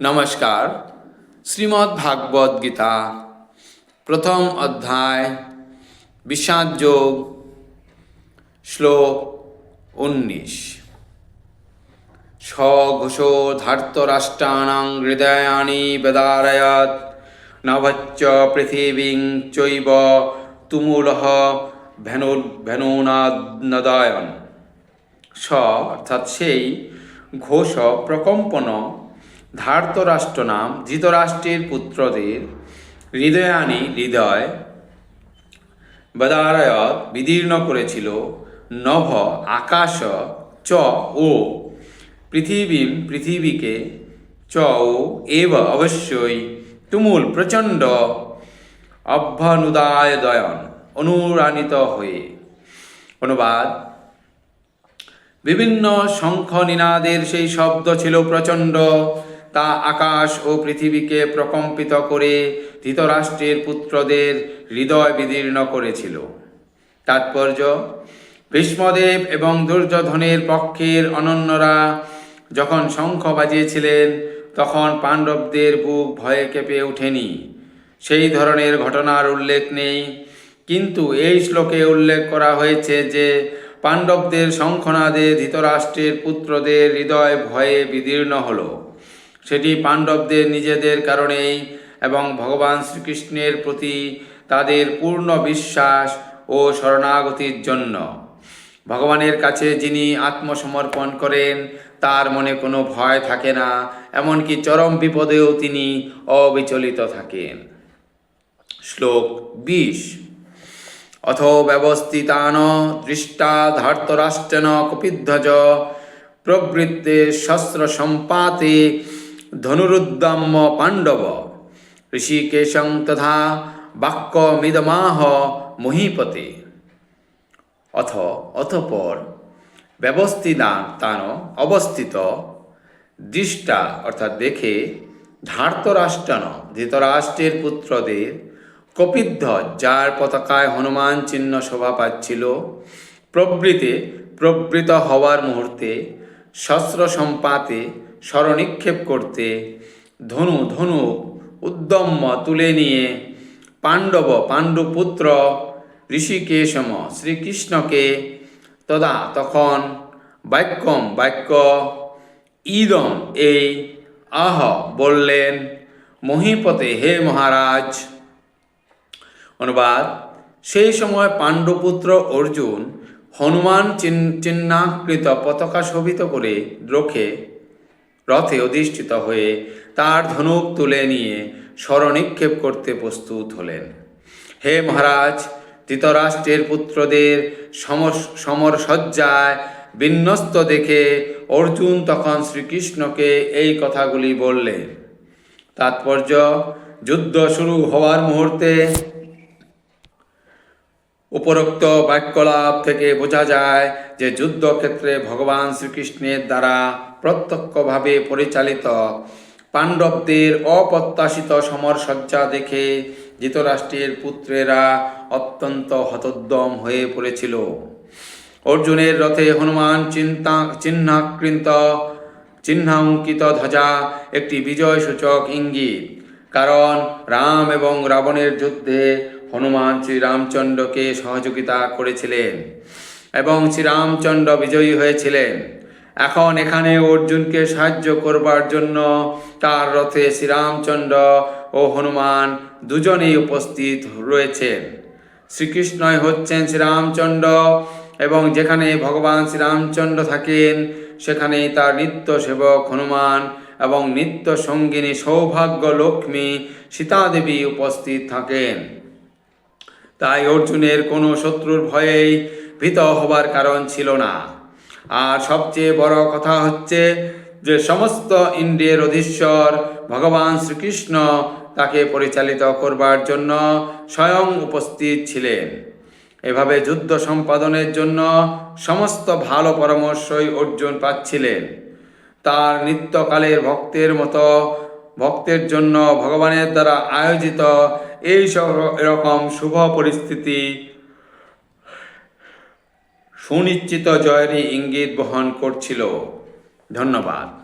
নমস্কার। শ্রীমদ্ ভাগবত গীতা, প্রথম অধ্যায়, বিষাদ যোগ, শ্লোক উনিশ। স্বঘোষো ধার্তরাষ্ট্রাণাং হৃদয়ানি বেদারয়ত নভচ্চ পৃথিবীং চৈব তুমুলহ ভেনু, ভেনুনাদয়ন। স, অর্থাৎ সেই ঘোষ প্রকম্পন ধার্তরাষ্ট্র নাম ধৃতরাষ্ট্রের পুত্রদের হৃদয়ানি হৃদয় বদারয়ত বিদীর্ণ করেছিল, নভ আকাশ চ ও পৃথিবীম পৃথিবীকে চ ও এব অবশ্যই তুমুল প্রচণ্ড অভ্যনুদায়দয়ন অনুরাণিত হয়ে। অনুবাদ, বিভিন্ন শঙ্খ নিনাদের সেই শব্দ ছিল প্রচণ্ড তা আকাশ ও পৃথিবীকে প্রকম্পিত করে ধৃতরাষ্ট্রের পুত্রদের হৃদয় বিদীর্ণ করেছিল। তাৎপর্য, ভীষ্মদেব এবং দুর্যোধনের পক্ষের অনন্যরা যখন শঙ্খ বাজিয়েছিলেন, তখন পাণ্ডবদের বুক ভয়ে কেঁপে ওঠেনি। সেই ধরনের ঘটনার উল্লেখ নেই। কিন্তু এই শ্লোকে উল্লেখ করা হয়েছে যে, পাণ্ডবদের শঙ্খনাদে ধৃতরাষ্ট্রের পুত্রদের হৃদয় ভয়ে বিদীর্ণ হল। সেটি পাণ্ডবদের নিজেদের কারণেই এবং ভগবান শ্রীকৃষ্ণের প্রতি তাদের পূর্ণ বিশ্বাস ও শরণাগতির জন্য। ভগবানের কাছে যিনি আত্মসমর্পণ করেন, তার মনে কোনো ভয় থাকে না, এমনকি চরম বিপদেও তিনি অবিচলিত থাকেন। শ্লোক বিশ। অথ ব্যবস্থিতান দৃষ্টা ধার্তরাষ্ট্রেন কপিধ্বজ প্রবৃত্তে শস্ত্র সম্পাতে ধনুরুদ্দাম্য পাণ্ডব। ঋষিকেশং তথা বাক্যমিদমাহ মহীপতে। অথ অথপর ব্যবস্থিতান তান অবস্থিত। দৃষ্টা, অর্থাৎ দেখে, ধার্তরাষ্ট্রান, ধৃতরাষ্ট্রের পুত্রদের কপিদ্ধ যার পতাকায় হনুমান চিহ্ন শোভা পাচ্ছিল। প্রবৃতে প্রবৃত হওয়ার মুহূর্তে শস্ত্র সম্পাতে স্মরনিক্ষেপ করতে। ধনু ধনু উদ্যম্য তুলে নিয়ে পাণ্ডব, পাণ্ডুপুত্র ঋষিকেশম শ্রীকৃষ্ণকে তদা তখন বাক্যম, বাক্য ইদম এই আহ বললেন, মহিপতে হে মহারাজ। অনুবাদ, সেই সময় পাণ্ডুপুত্র অর্জুন হনুমান চিহ্নাকৃত পতাকা শোভিত করে রোখে রথে অধিষ্ঠিত হয়ে তার ধনুক তুলে নিয়ে স্মরণিক্ষেপ করতে প্রস্তুত হলেন। হে মহারাজ, ধৃতরাষ্ট্রের পুত্রদের সমর সমরসজ্জায় বিন্যস্ত দেখে অর্জুন তখন শ্রীকৃষ্ণকে এই কথাগুলি বললেন। তাৎপর্য, যুদ্ধ শুরু হওয়ার মুহূর্তে উপরোক্ত বাক্যলাভ থেকে বোঝা যায় যে যুদ্ধক্ষেত্রে ভগবান শ্রীকৃষ্ণের দ্বারা প্রত্যক্ষভাবে পরিচালিত পাণ্ডবদের অপ্রত্যাশিত সমরসজ্জা দেখে ধৃতরাষ্ট্রের পুত্রেরা অত্যন্ত হতোদ্যম হয়ে পড়েছিল। অর্জুনের রথে হনুমান চিন্তা চিহ্নাকৃত চিহ্নাঙ্কিত ধ্বজা একটি বিজয়সূচক ইঙ্গিত। কারণ রাম এবং রাবণের যুদ্ধে হনুমান শ্রীরামচন্দ্রকে সহযোগিতা করেছিলেন এবং শ্রীরামচন্দ্র বিজয়ী হয়েছিলেন। এখন এখানে অর্জুনকে সাহায্য করবার জন্য তার রথে শ্রীরামচন্দ্র ও হনুমান দুজনেই উপস্থিত রয়েছেন শ্রীকৃষ্ণই হচ্ছেন শ্রীরামচন্দ্র এবং যেখানে ভগবান শ্রীরামচন্দ্র থাকেন, সেখানেই তার নিত্য সেবক হনুমান এবং নিত্য সঙ্গিনী সৌভাগ্য লক্ষ্মী সীতাদেবী উপস্থিত থাকেন। তাই অর্জুনের কোনো শত্রুর ভয়েই ভীত হবার কারণ ছিল না। আর সবচেয়ে বড় কথা হচ্ছে যে সমস্ত ইন্দ্রিয়ের অধীশ্বর ভগবান শ্রীকৃষ্ণ তাকে পরিচালিত করবার জন্য স্বয়ং উপস্থিত ছিলেন। এভাবে যুদ্ধ সম্পাদনের জন্য সমস্ত ভালো পরামর্শই অর্জুন পাচ্ছিলেন। তার নিত্যকালের ভক্তের মতো, ভক্তের জন্য ভগবানের দ্বারা আয়োজিত এই সব এরকম শুভ পরিস্থিতি সুনিশ্চিত জয়েরই ইঙ্গিত বহন করছিল। ধন্যবাদ।